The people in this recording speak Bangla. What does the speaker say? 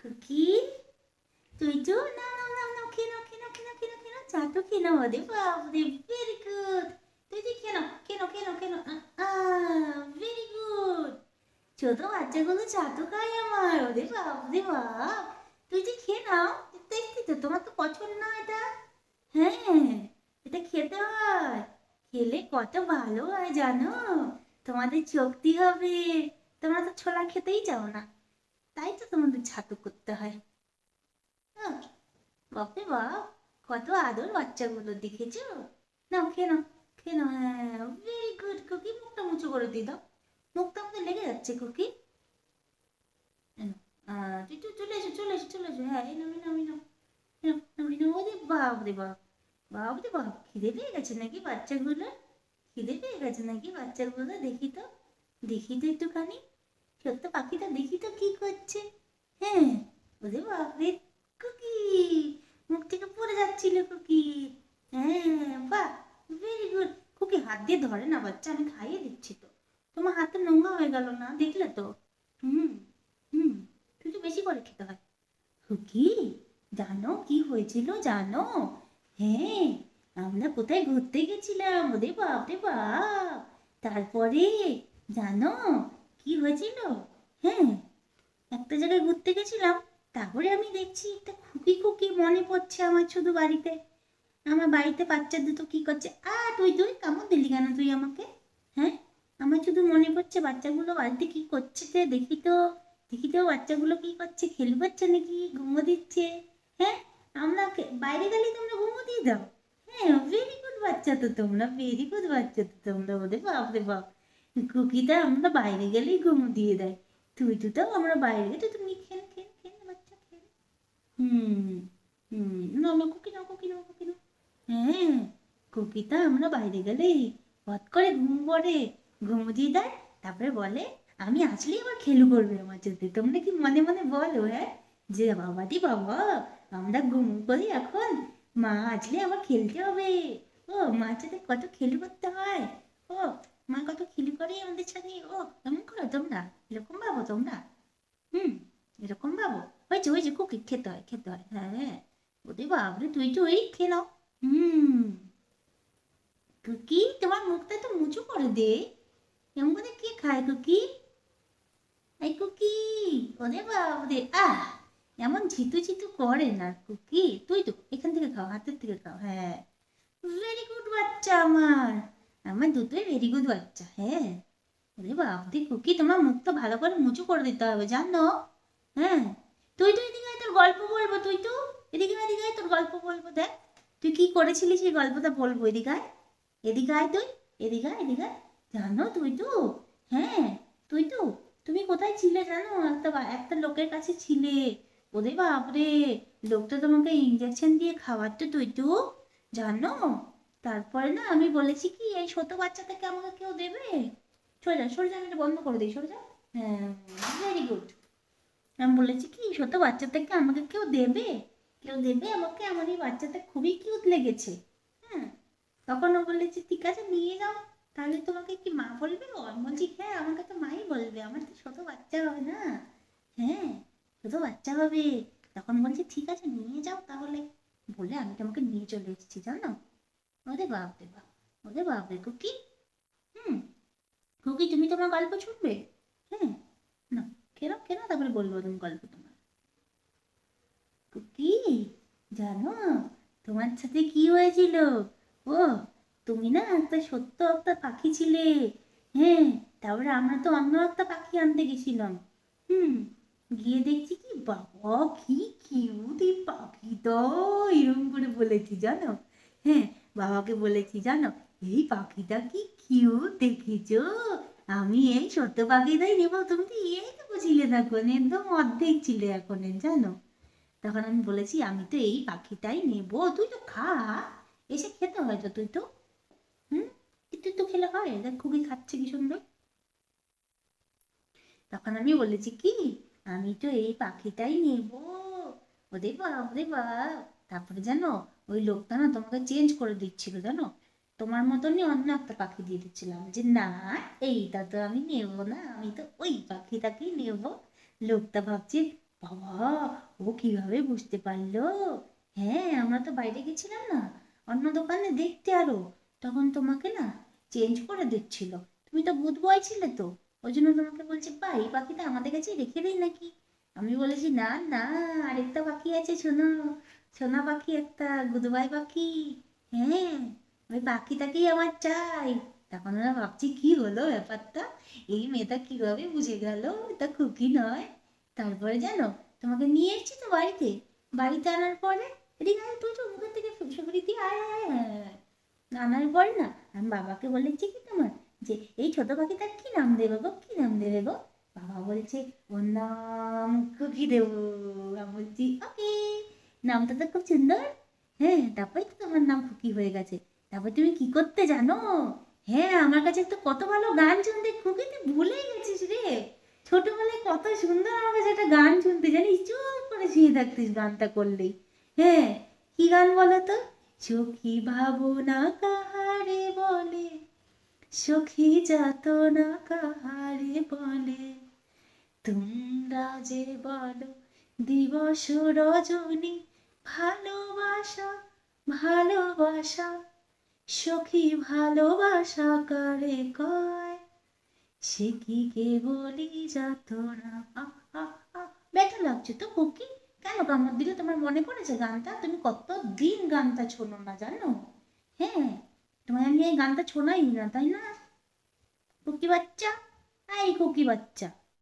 কুকি তুই তো না না না না নাও খেয়ে নাও খেয়ে নাও চা তো নাও আরে বাপরে ভেরি গুড তুই নাও খেয়ে নাও খেয়ে নাও ভেরি গুড ছোট বাচ্চাগুলো চা তো খায় আমার ওরে বাপ রে বাপ তুই যে খেয়ে নাও দেখতে তো তোমার তো পছন্দ এটা হ্যাঁ এটা খেতে হয় খেলে কত ভালো হয় জানো তোমাদের শক্তি হবে তোমরা তো ছোলা খেতেই চাও না তাই তো তোমাদের ছাতু করতে হয়। হ্যাঁ, বাপরে বাপ কত আদর বাচ্চাগুলো দেখেছ? নাও খেয়ে নাও খেয়ে নাও। হ্যাঁ ভেরি গুড কুকি মুখটা মুচু করে দিয়ে দাও। মুখটা আমাদের লেগে যাচ্ছে কুকি। এই তুই তুই চলে এসো চলে এসো চলে এসো। হ্যাঁ এই নাও এই নাও। ওরে বাপ রে বাপ বাপ রে বাপ খিদে পেয়ে গেছে নাকি বাচ্চাগুলো? খিদে পেয়ে গেছে নাকি বাচ্চাগুলো? দেখি তো দেখি তো একটুখানি। সত্য পাখিটা দেখি তো কি করছে। হ্যাঁ ওরে বাপরে, কুকি, মুখ থেকে পড়ে যাচ্ছিল কুকি। হ্যাঁ বাহ ভেরি গুড কুকি হাত দিয়ে ধরে না বাচ্চা, আমি খাইয়ে দিচ্ছি তো। তোমার হাতে নোংরা হয়ে গেল না, দেখলে তো? হুম হুম তো বেশি করে খেতে হয়। কুকি, জানো কি হয়েছিল, জানো? হ্যাঁ আমরা কোথায় ঘুরতে গেছিলাম? ওরে বাপরে বাপ। তারপরে, জানো কি হয়েছিল? হ্যাঁ একটা জায়গায় ঘুরতে গেছিলাম, তারপরে আমি দেখছি একটা খুকি খুকি মনে পড়ছে আমার শুধু বাড়িতে। আমার বাড়িতে বাচ্চা দুটো কি করছে? আ, তুই তুই, কেমন দিলি কেন তুই আমাকে? হ্যাঁ আমার শুধু মনে পড়ছে বাচ্চাগুলো বাড়িতে কি করছে তে, দেখি তো দেখি তো বাচ্চাগুলো কি করছে খেল পাচ্ছে নাকি, ঘুমো দিচ্ছে। হ্যাঁ আমরা বাইরে গেলে তোমরা ঘুমো দিয়ে দাও। হ্যাঁ ভেরি গুড বাচ্চা তো তোমরা ভেরি গুড বাচ্চা তো তোমরা ওদের বাপ রে বাপ। কুকিটা আমরা বাইরে গেলেই ঘুমো দিয়ে দেয়। তুই তো আমরা বাইরে গেলে তুমি খেল খেল খেল বাচ্চা খেল হুম হুম, না না, কুকি নাও কুকি নাও কুকি নাও। হ্যাঁ কুকিটা আমরা বাইরে গেলেই হট করে ঘুম পড়ে, ঘুম দিয়ে দেয়, তারপরে বলে, আমি আসলেই আবার খেলু করবে আমার সাথে তোমরা কি মনে মনে বলো হ্যাঁ? যে বাবাটি বাবা, আমরা ঘুম করি এখন, মা আসলে আবার খেলতে হবে। ও, মার সাথে কত খেলু করতে হয়? ও মা কত খেলু করে আমাদের সাথে ও এমন করো তোমরা এরকম ভাবো তোমরা হুম এরকম ভাবো ওই যে ওই যে কুকি খেতে হয় খেতে হয় হ্যাঁ ওদের বাবরে তুই তুই খেয়ে হুম কুকি তোমার মুখটা তো মুচু করে দে এমন করে কে খায় কুকি এই কুকি ওরে বাবরে আহ এমন ঝিতু ঝিতু করে না কুকি তুই তো এখান থেকে খাও হাতের থেকে খাও হ্যাঁ ভেরি গুড বাচ্চা আমার আমার দুটোই ভেরি গুড বাচ্চা হ্যাঁ। ওরে বাবরে কুকি তোমার মুখ তো ভালো করে মুচু করে দিতে হবে, জানো? হ্যাঁ। তুই তো এদিকে তোর গল্প বলব, তুই তো। এদিকে এদিকে তোর গল্প বলব, দেখ। তুই কি করেছিলি সেই গল্পটা বলব, এদিকে এদিকে আয় তুই, এদিকে এদিকে। জানো তুই তো হ্যাঁ তুই তো। তুমি কোথায় ছিলে জানো? একটা একটা লোকের কাছে ছিলে। ওরে বাপরে, লোকটা তোমাকে ইঞ্জেকশন দিয়ে খাওয়াতো তুই তো, জানো? তারপরে না আমি বলেছি কি, এই ছোট বাচ্চাটাকে আমাকে কেউ দেবে? সরে যা সরে যা, আমি বন্ধ করে দিই, সরে যা। হ্যাঁ ভেরি গুড আমি বলেছি কি ছোট বাচ্চাটাকে আমাকে কেউ দেবে? কেউ দেবে? আমাকে, আমার এই বাচ্চাটা খুবই কিউট লেগেছে। হ্যাঁ তখন ও বলেছে, ঠিক আছে, নিয়ে যাও। তাহলে তোমাকে কি মা বলবে? আমি বলছি হ্যাঁ আমাকে তো মাই বলবে। আমার তো ছোট বাচ্চা হবে না। হ্যাঁ ছোট বাচ্চা হবে। তখন বলছে, ঠিক আছে, নিয়ে যাও তাহলে। বলে আমি তোমাকে নিয়ে চলে এসেছি, জানো? ওরে বাপ রে বাপ ওরে বাপ রে কুকি? হুম। কুকি, তুমি তোমার গল্প শুনবে? হ্যাঁ না, কেন কেন তারপরে বলব তুমি গল্প তোমার? কুকি, জানো, তোমার সাথে কি হয়েছিল? ও, তুমি না একটা সত্য একটা পাখি ছিলে। হ্যাঁ তারপরে আমরা তো অন্য একটা পাখি আনতে গেছিলাম। হুম, গিয়ে দেখছি কি, বাবা, কি কিউট এই পাখিটা এরকম করে বলেছি, জানো? হ্যাঁ বাবাকে বলেছি জানো? এই পাখিটা কি কিউট দেখেছ? আমি এই সত্য পাখিটাই নেব। তুমি তো এইটুকু ছিলে তখন একদম অর্ধেক ছিলে এখন জানো? তখন আমি বলেছি, আমি তো এই পাখিটাই নেব। তুই তো খা। এসে খেতে হয় তো তুই তো। হুম? তুই তো খেলে হয়। দেখ, খুবই খাচ্ছে কি সুন্দর। তখন আমি বলেছি, কি? আমি তো এই পাখিটাই নেব। ওদের বাপ রে বাপ তারপরে জানো ওই লোকটা না তোমাকে চেঞ্জ করে দিচ্ছিল জানো? তোমার মতনই অন্য একটা পাখি দিয়ে দিচ্ছিলাম যে, না, এইটা তো আমি নেব না, আমি তো ওই পাখিটাকেই নেব। লোকটা ভাবছে, বাবা, ও কীভাবে বুঝতে পারল? হ্যাঁ আমরা তো বাইরে গেছিলাম না, অন্য দোকানে দেখতে আরও। তখন তোমাকে না চেঞ্জ করে দিচ্ছিল। তুমি তো গুড বয় ছিলে তো, ওই জন্য তোমাকে বলছে বা এই পাখিটা আমাদের কাছে রেখে দিই নাকি? আমি বলেছি, না না, আরেকটা পাখি আছে, শোনো। সোনা পাখি একটা গুদবাই পাখি হ্যাঁ ওই পাখিটাকেই আমার চাই। তখন ওরা ভাবছি কি হলো ব্যাপারটা? এই মেয়েটা কীভাবে বুঝে গেল? এটা খুকি নয়। তারপরে জানো তোমাকে নিয়ে এসেছি তো বাড়িতে। বাড়িতে আনার পরে এদিকে আয় তুই তো মুখের থেকে সুপুরি দিয়ে আয়, আয়। আনার পরে না আমি বাবাকে বলেছি কি তোমার? যে এই ছোট পাখিটার কি নাম দেবে গো? কি নাম দেবে গো? বাবা বলছে ওর নাম খুকি দেবো। আমি বলছি ওকে। নামটা তো খুব সুন্দর। হ্যাঁ তারপরে তো তোমার নাম খুকি হয়ে গেছে। তারপর তুমি কি করতে জানো? হ্যাঁ আমার কাছে তো কত ভালো গান শুনতে খুকি তুই ভুলেই গেছিস রে। ছোটবেলায় কত সুন্দর আমার কাছে একটা গান শুনতে জানিস, চুপ করে শুয়ে থাকতিস গানটা করলেই। হ্যাঁ কি গান বলো তো? সখী ভাবনা কাহারে বলে, সখী যাতনা কাহারে বলে। তোমরা যে বলো, দিবস রজনী ভালোবাসা ভালোবাসা, সখী ভালোবাসা কারে কয়? সে কি কে বলি আহ আহ ব্যথা লাগছে তো খুকি কেন কামড় দিলে? তোমার মনে পড়েছে গানটা? তুমি কত দিন গানটা শোনো না জানো? হ্যাঁ তোমায় আমি এই গানটা শোনাই না, তাই না? খুকি বাচ্চা? এই খুকি বাচ্চা।